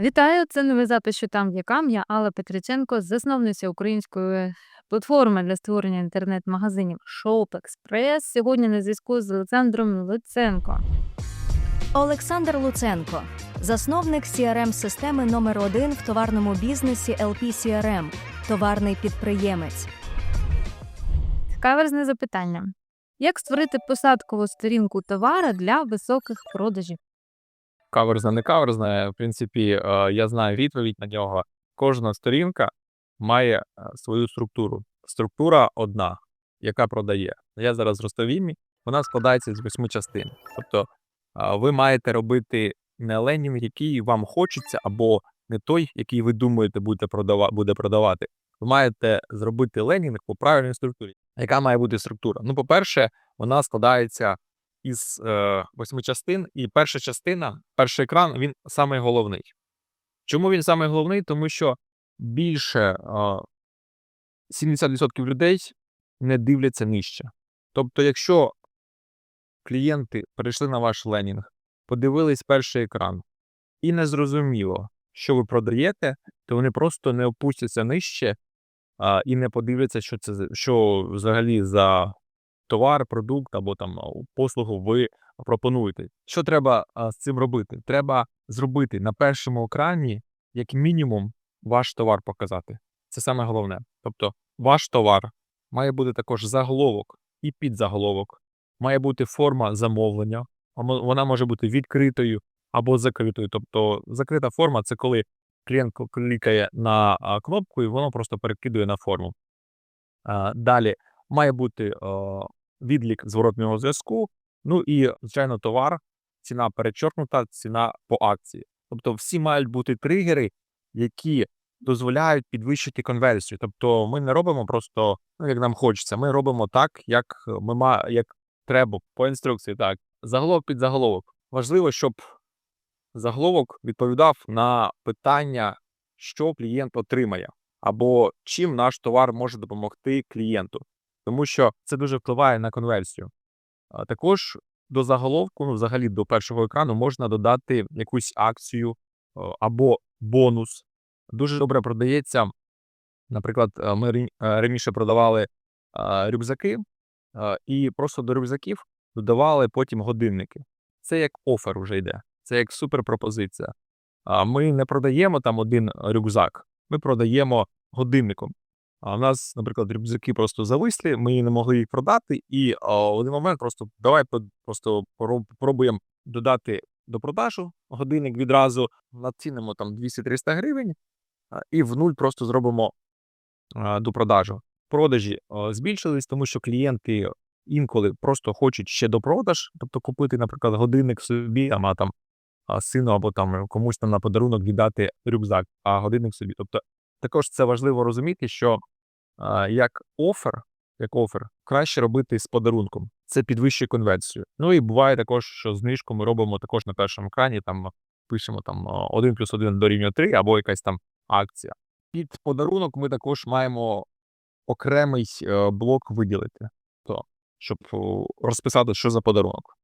Вітаю! Це новий запис «Що там в'якам». Я Алла Петриченко, засновниця української платформи для створення інтернет-магазинів Express. Сьогодні на зв'язку з Олександром Луценко. Олександр Луценко, засновник crm системи номер 1 в товарному бізнесі LP CRM, товарний підприємець. Каверзне запитання. Як створити посадкову сторінку товара для високих продажів? Каверзна, не каверзна. В принципі, е, я знаю відповідь на нього. Кожна сторінка має е, свою структуру. Структура одна, яка продає. Я зараз розповім. Вона складається з восьми частин. Тобто, е, ви маєте робити не ленінг, який вам хочеться, або не той, який ви думаєте буде продавати. Ви маєте зробити ленінг по правильній структурі. Яка має бути структура? Ну, по-перше, вона складається із е, восьми частин, і перша частина, перший екран, він самий головний. Чому він самий головний? Тому що більше е, 70% людей не дивляться нижче. Тобто, якщо клієнти перейшли на ваш ленінг, подивились перший екран і не зрозуміло, що ви продаєте, то вони просто не опустяться нижче і не подивляться, що це що взагалі за товар, продукт або там послугу ви пропонуєте. Що треба з цим робити? Треба зробити на першому екрані, як мінімум, ваш товар показати. Це саме головне. Тобто, ваш товар має бути також заголовок і підзаголовок, має бути форма замовлення. Вона може бути відкритою або закритою. Тобто, закрита форма це коли клієнт клікає на кнопку і воно просто перекидує на форму. Далі має бути відлік зворотнього зв'язку. Ну і, звичайно, товар, ціна перечоркнута, ціна по акції. Тобто, всі мають бути тригери, які дозволяють підвищити конверсію. Тобто, ми не робимо просто ну, як нам хочеться. Ми робимо так, як ми ма, як треба по інструкції. Так, заголовок під заголовок. Важливо, щоб заголовок відповідав на питання, що клієнт отримає, або чим наш товар може допомогти клієнту, тому що це дуже впливає на конверсію. Також до заголовку, ну взагалі до першого екрану, можна додати якусь акцію або бонус. Дуже добре продається. Наприклад, е, ми е, раніше продавали е, рюкзаки, е, і просто до рюкзаків додавали потім годинники. Це як офер вже йде, це як суперпропозиція. Ми не продаємо там один рюкзак, ми продаємо годинником. А в нас, наприклад, рюкзаки просто зависли, ми не могли їх продати, і в один момент просто давай просто пробуємо додати до продажу годинник відразу, націнимо там 200-300 гривень, і в нуль просто зробимо до продажу. Продажі збільшились, тому що клієнти інколи просто хочуть ще до продаж, тобто купити, наприклад, годинник собі, а там сину або там комусь там на подарунок віддати рюкзак, а годинник собі. Тобто також це важливо розуміти, що як офер, як офер, краще робити з подарунком. Це підвищує конверсію. Ну і буває також, що знижку ми робимо також на першому екрані, там пишемо там 1 плюс 1 дорівнює 3 або якась там акція. Під подарунок ми також маємо окремий е, блок виділити, то, щоб розписати, що за подарунок.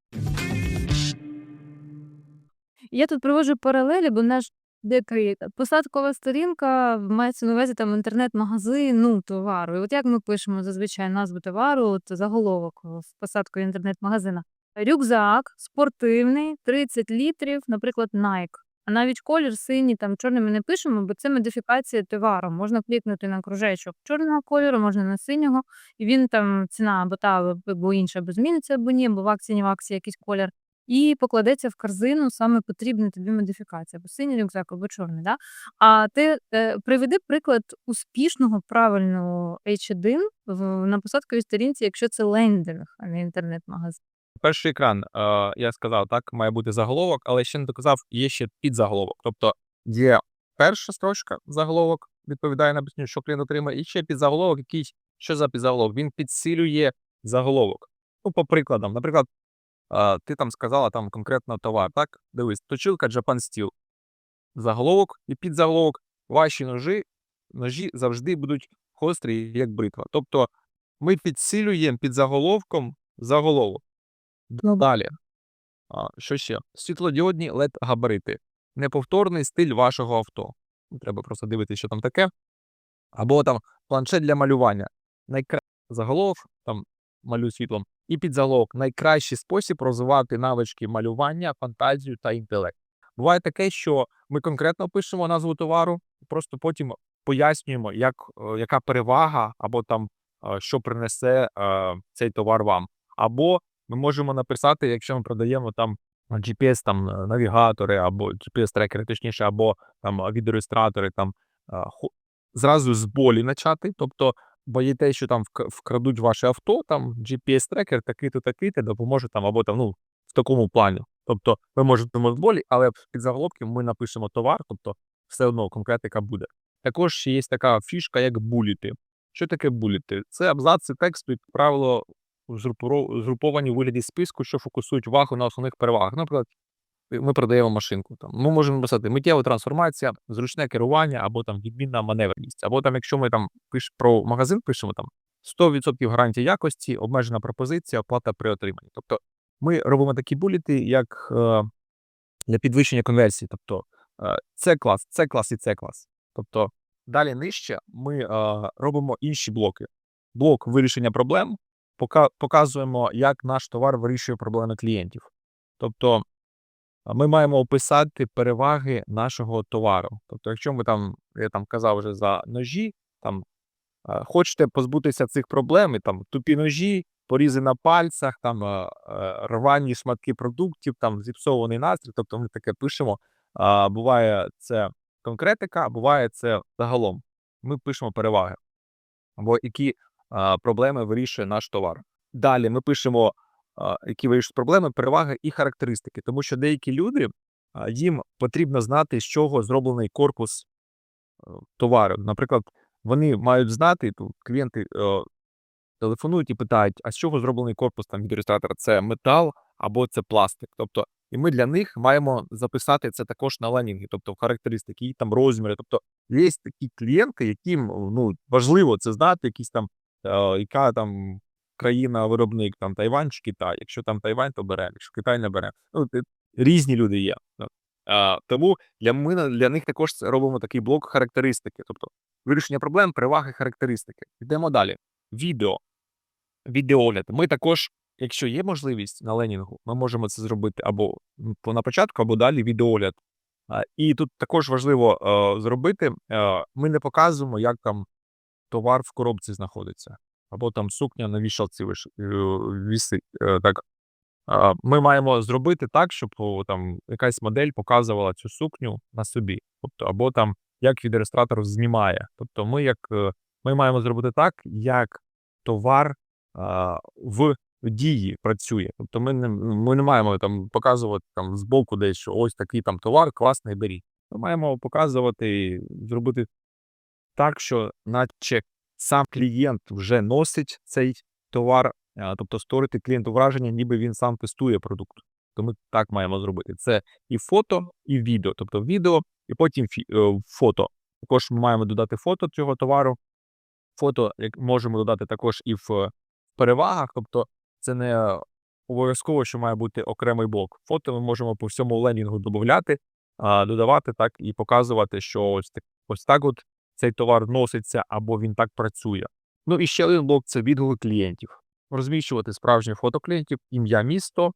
Я тут приводжу паралелі, бо наш декрет. Посадкова сторінка мається на увазі там інтернет-магазин, ну, товару. І от як ми пишемо зазвичай назву товару, от заголовок в посадку інтернет-магазина. Рюкзак спортивний, 30 літрів, наприклад, Nike. А навіть колір синій, там чорний ми не пишемо, бо це модифікація товару. Можна клікнути на кружечок чорного кольору, можна на синього, і він там ціна або та, або інша, або зміниться, або ні, або в акції, ні в акції якийсь колір. І покладеться в корзину саме потрібна тобі модифікація, або синій рюкзак, або чорний. Да? А ти е, приведи приклад успішного правильного H1 в, на посадковій сторінці, якщо це лендинг, а не інтернет-магазин. Перший екран, е, я сказав, так, має бути заголовок, але ще не доказав, є ще підзаголовок. Тобто є перша строчка, заголовок, відповідає на питання, що клієнт отримає, і ще підзаголовок, який, що за підзаголовок? Він підсилює заголовок. Ну, по прикладам, наприклад, ти там сказала там конкретно товар, так? Дивись, точилка Japan Steel. Заголовок і підзаголовок. Ваші ножі, ножі завжди будуть гострі, як бритва. Тобто ми підсилюємо під заголовком заголовок. Ну. Далі. А, що ще? Світлодіодні LED габарити. неповторний стиль вашого авто. Ну, Треба просто дивитися, що там таке. Або там планшет для малювання. Найкра... Заголовок, там малюю світлом, і підзаголовок найкращий спосіб розвивати навички малювання, фантазію та інтелект. Буває таке, що ми конкретно пишемо назву товару, просто потім пояснюємо, як, е, яка перевага, або там е, що принесе е, цей товар вам. Або ми можемо написати, якщо ми продаємо там GPS, там навігатори, або GPS-трекери, точніше, або там відеореєстратори, там зразу з болі почати. Тобто боїтесь, що там вкрадуть ваше авто, там GPS-трекер такий-то, такий-то допоможе там, або там, ну, в такому плані. Тобто ви можете болі, але під заголовком ми напишемо товар, тобто все одно конкретика буде. Також є така фішка, як буліти. Що таке буліти? Це абзаци тексту, як правило, згруповані у вигляді списку, що фокусують увагу на основних перевагах. Наприклад, ми продаємо машинку. Там ми можемо писати миттєва трансформація, зручне керування або там відмінна маневреність. Або там, якщо ми там пиш про магазин, пишемо там 100% гарантія якості, обмежена пропозиція, оплата при отриманні. Тобто ми робимо такі буліти, як е, для підвищення конверсії. Тобто е, це клас, це клас і це клас. Тобто далі нижче ми е, робимо інші блоки. Блок вирішення проблем, пока, показуємо, як наш товар вирішує проблеми клієнтів. Тобто ми маємо описати переваги нашого товару. Тобто, якщо ми там, я там казав вже за ножі, там хочете позбутися цих проблем, і там тупі ножі, порізи на пальцях, там рвані шматки продуктів, там зіпсований настрій. Тобто ми таке пишемо. Буває це конкретика, а буває це загалом. Ми пишемо переваги або які проблеми вирішує наш товар. Далі ми пишемо, які вирішують проблеми, переваги і характеристики, тому що деякі люди їм потрібно знати, з чого зроблений корпус е, товару. Наприклад, вони мають знати, то клієнти е, телефонують і питають, а з чого зроблений корпус там відреєстратора? Це метал або це пластик. Тобто, і ми для них маємо записати це також на ленінги, тобто в характеристики, там розміри. Тобто є такі клієнти, яким ну важливо це знати, якісь там е, яка там країна-виробник, там Тайвань чи Китай. Якщо там Тайвань, то беремо, якщо Китай не бере. Ну, різні люди є. Ну, А, тому для ми для них також робимо такий блок характеристики, тобто вирішення проблем, переваги, характеристики. Йдемо далі. Відео. Відеогляд. Ми також, якщо є можливість на ленінгу, ми можемо це зробити або на початку, або далі відеогляд. А, І тут також важливо е, зробити. е, Ми не показуємо, як там товар в коробці знаходиться, або там сукня на вішалці виш- е, е, Так. Ми маємо зробити так, щоб там якась модель показувала цю сукню на собі, тобто, або там як відреєстратор знімає. Тобто, ми як е, ми маємо зробити так, як товар а, в дії працює. Тобто, ми не ми не маємо там показувати там збоку десь, що ось такий там товар, класний беріть. Ми маємо показувати, зробити так, що наче сам клієнт вже носить цей товар, тобто створити клієнту враження, ніби він сам тестує продукт. То ми так маємо зробити. Це і фото, і відео. Тобто відео, і потім е, фото. Також ми маємо додати фото цього товару. Фото як можемо додати також і в перевагах. Тобто, це не обов'язково, що має бути окремий блок. Фото ми можемо по всьому ленінгу додати, а, додавати так і показувати, що ось так, ось так от цей товар носиться або він так працює. Ну і ще один блок це відгуки клієнтів. Розміщувати справжні фото клієнтів, ім'я місто.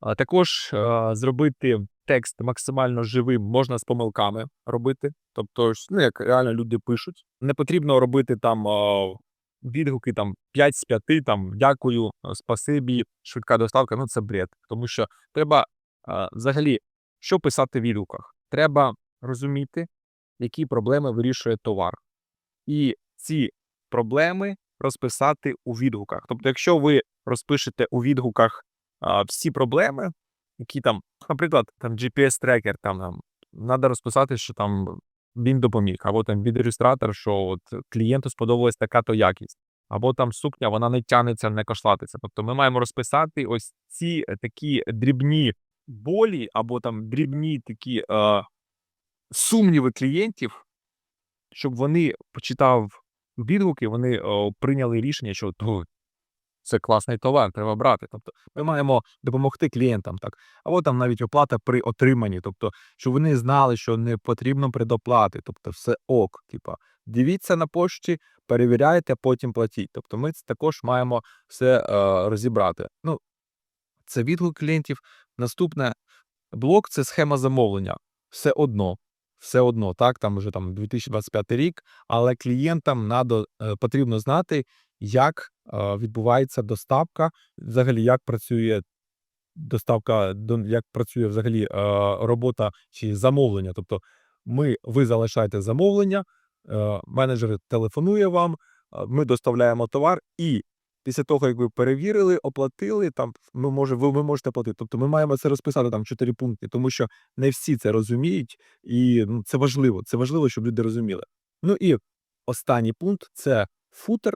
А також е, зробити текст максимально живим можна з помилками робити. Тобто, ну, як реально люди пишуть. Не потрібно робити там е, відгуки там 5 з 5, там дякую, е, спасибі, швидка доставка. Ну це бред. Тому що треба е, взагалі, що писати в відгуках? Треба розуміти, які проблеми вирішує товар. І ці проблеми розписати у відгуках. Тобто, якщо ви розпишете у відгуках а, всі проблеми, які там, наприклад, там GPS-трекер, там нам треба розписати, що там він допоміг, або там відреєстратор, що от клієнту сподобалась така-то якість, або там сукня, вона не тягнеться, не кошлатиться. Тобто ми маємо розписати ось ці такі дрібні болі, або там дрібні такі е, сумніви клієнтів, щоб вони почитав відгуки, вони о, прийняли рішення, що «Ту, це класний товар, треба брати. Тобто ми маємо допомогти клієнтам, так або там навіть оплата при отриманні, тобто, щоб вони знали, що не потрібно предоплати, тобто все ок. Типа, дивіться на пошті, перевіряйте, потім платіть. Тобто, ми також маємо все е, розібрати. Ну, це відгук клієнтів. Наступне блок це схема замовлення. Все одно, все одно, так, там вже там 2025 рік, але клієнтам надо, е, потрібно знати, як е, відбувається доставка, взагалі, як працює доставка, до- як працює взагалі е, робота чи замовлення. Тобто, ми, ви залишаєте замовлення, менеджер телефонує вам, ми доставляємо товар, і після того, як ви перевірили, оплатили, там ми може, ви, ви можете платити. Тобто, ми маємо це розписати там чотири пункти, тому що не всі це розуміють, і ну, це важливо. Це важливо, щоб люди розуміли. Ну і останній пункт це футер.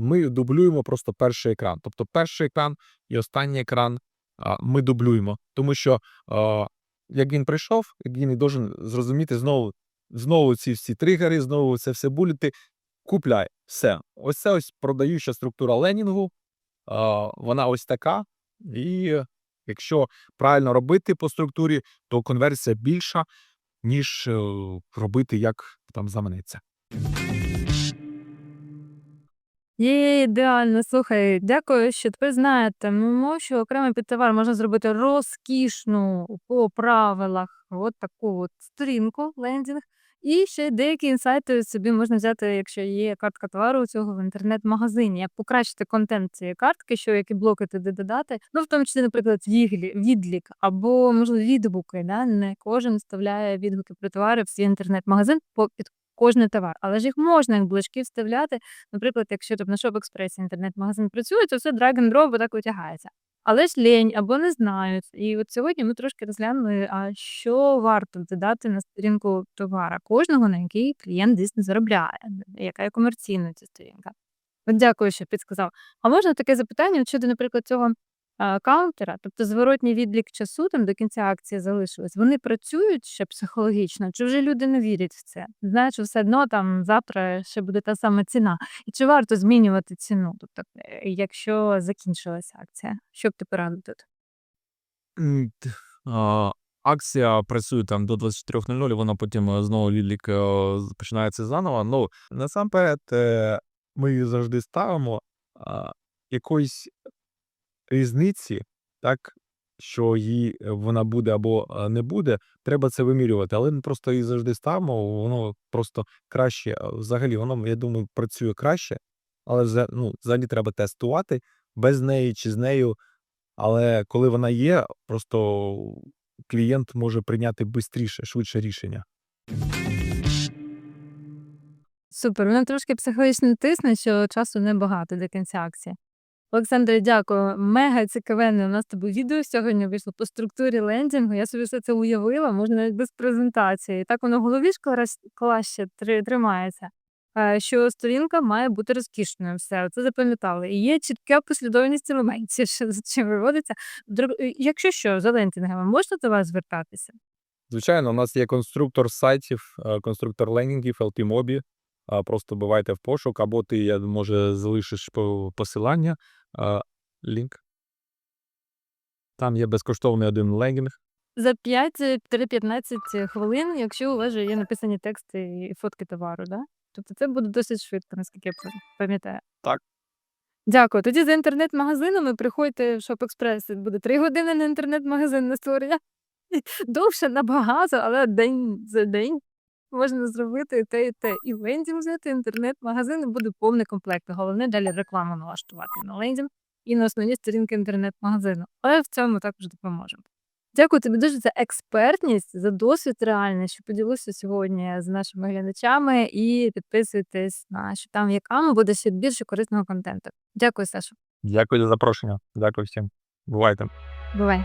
Ми дублюємо просто перший екран. Тобто перший екран і останній екран ми дублюємо, тому що як він прийшов, він і должен зрозуміти знову, знову ці всі тригери, знову це все буліти. Купляй все. Ось це ось продаюча структура ленінгу. Вона ось така. І якщо правильно робити по структурі, то конверсія більша, ніж е, робити як там заманеться. Є ідеально. Слухай, дякую, що тепер знаєте, ну, що окремий підтовар можна зробити розкішну по правилах, от таку от сторінку, лендінг. І ще деякі інсайти собі можна взяти, якщо є картка товару у цього в інтернет-магазині, як покращити контент цієї картки, що які блоки туди додати. Ну, в тому числі, наприклад, відлік або, можливо, відгуки. Да? Не кожен вставляє відгуки про товари в свій інтернет-магазин по під кожний товар, але ж їх можна як ближки вставляти. Наприклад, якщо там на Shop-Express інтернет-магазин працює, то все drop так витягається. Але ж лінь або не знають. І от сьогодні ми трошки розглянули, а що варто додати на сторінку товара кожного, на який клієнт дійсно заробляє, яка є комерційна ця сторінка. От дякую, що підсказав. А можна таке запитання щодо, наприклад, цього каунтера, тобто зворотній відлік часу там до кінця акції залишилось. Вони працюють ще психологічно, чи вже люди не вірять в це? Знають, що все одно там завтра ще буде та сама ціна. І чи варто змінювати ціну? Тобто, е, якщо закінчилася акція, що б ти порадив тут? Акція працює там до 24.00, вона потім е, знову відлік е, починається заново. Ну, насамперед, ми її завжди ставимо а, якоїсь різниці, так, що її е, вона буде або не буде, треба це вимірювати. Але просто її завжди ставимо, воно просто краще. Взагалі, воно, я думаю, працює краще, але ну, взагалі треба тестувати без неї чи з нею. Але коли вона є, просто клієнт може прийняти швидше, швидше рішення. Супер, мене трошки психологічно тисне, що часу небагато до кінця акції. Олександре, дякую. Мега цікавенне у нас з тобою відео сьогодні вийшло по структурі лендінгу. Я собі все це уявила, можна навіть без презентації. Так воно в голові ж клаще три- тримається. е, Що сторінка має бути розкішною. Все, це запам'ятали. І є чітка послідовність елементів, що за чим виводиться. Якщо що, за лендінгами можна до вас звертатися? Звичайно, у нас є конструктор сайтів, е, конструктор ленінгів, LTMobі. Просто бувайте в пошук, або ти, я, може, залишиш по- посилання, лінк. Там є безкоштовний один ленінг. За 5-15 хвилин, якщо у вас вже є написані тексти і фотки товару, да? Тобто це буде досить швидко, наскільки я пам'ятаю. Так. Дякую. Тоді за інтернет-магазинами приходьте в Shop-Express. Буде 3 години на інтернет-магазин на створення. Довше набагато, але день за день можна зробити і те, і те. І лендінг взяти, інтернет-магазин, і буде повний комплект. Головне далі рекламу налаштувати на лендінг і на основні сторінки інтернет-магазину. Але в цьому також допоможемо. Дякую тобі дуже за експертність, за досвід реальний, що поділився сьогодні з нашими глядачами. І підписуйтесь на що там яками буде ще більше корисного контенту. Дякую, Саша. Дякую за запрошення. Дякую всім. Бувайте. Бувай.